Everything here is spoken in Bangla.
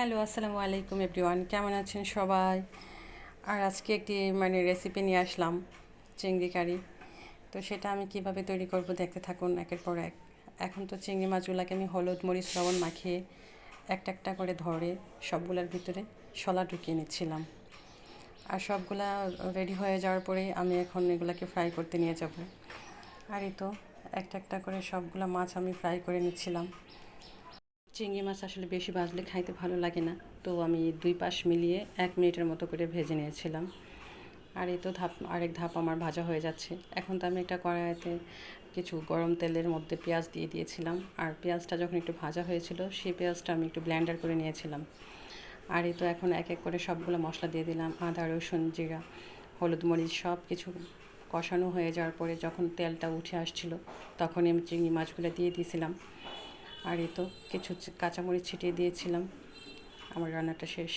হ্যালো, আসসালামু আলাইকুম এভরিওয়ান। কেমন আছেন সবাই? আর আজকে একটি মানে রেসিপি নিয়ে আসলাম, চিংড়ি কারি। তো সেটা আমি কীভাবে তৈরি করব দেখতে থাকুন একের পর এক। এখন তো চিংড়ি মাছগুলোকে আমি হলুদ, মরিচ, লবণ মাখিয়ে একটা একটা করে ধরে সবগুলোর ভিতরে শলা ঢুকিয়ে নিচ্ছিলাম। আর সবগুলা রেডি হয়ে যাওয়ার পরে আমি এখন এগুলাকে ফ্রাই করতে নিয়ে যাব। আর এই তো, একটা একটা করে সবগুলো মাছ আমি ফ্রাই করে নিচ্ছিলাম। চিংড়ি মাছ আসলে বেশি ভাজলে খাইতে ভালো লাগে না। তো আমি দুই পাশ মিলিয়ে এক মিনিটের মতো করে ভেজে নিয়েছিলাম। আর এই তো ধাপ, আরেক ধাপ আমার ভাজা হয়ে যাচ্ছে। এখন তো আমি একটা কড়াইতে কিছু গরম তেলের মধ্যে পেঁয়াজ দিয়ে দিয়েছিলাম। আর পেঁয়াজটা যখন একটু ভাজা হয়েছিল, সেই পেঁয়াজটা আমি একটু ব্ল্যান্ডার করে নিয়েছিলাম। আর এই তো এখন এক এক করে সবগুলো মশলা দিয়ে দিলাম, আদা, রসুন, জিরা, হলুদ, মরিচ সব কিছু কষানো হয়ে যাওয়ার পরে যখন তেলটা উঠে আসছিল, তখনই আমি চিংড়ি মাছগুলো দিয়ে দিয়েছিলাম। আর এ তো কিছু কাঁচামরিচ ছিটিয়ে দিয়েছিলাম। আমার রান্নাটা শেষ।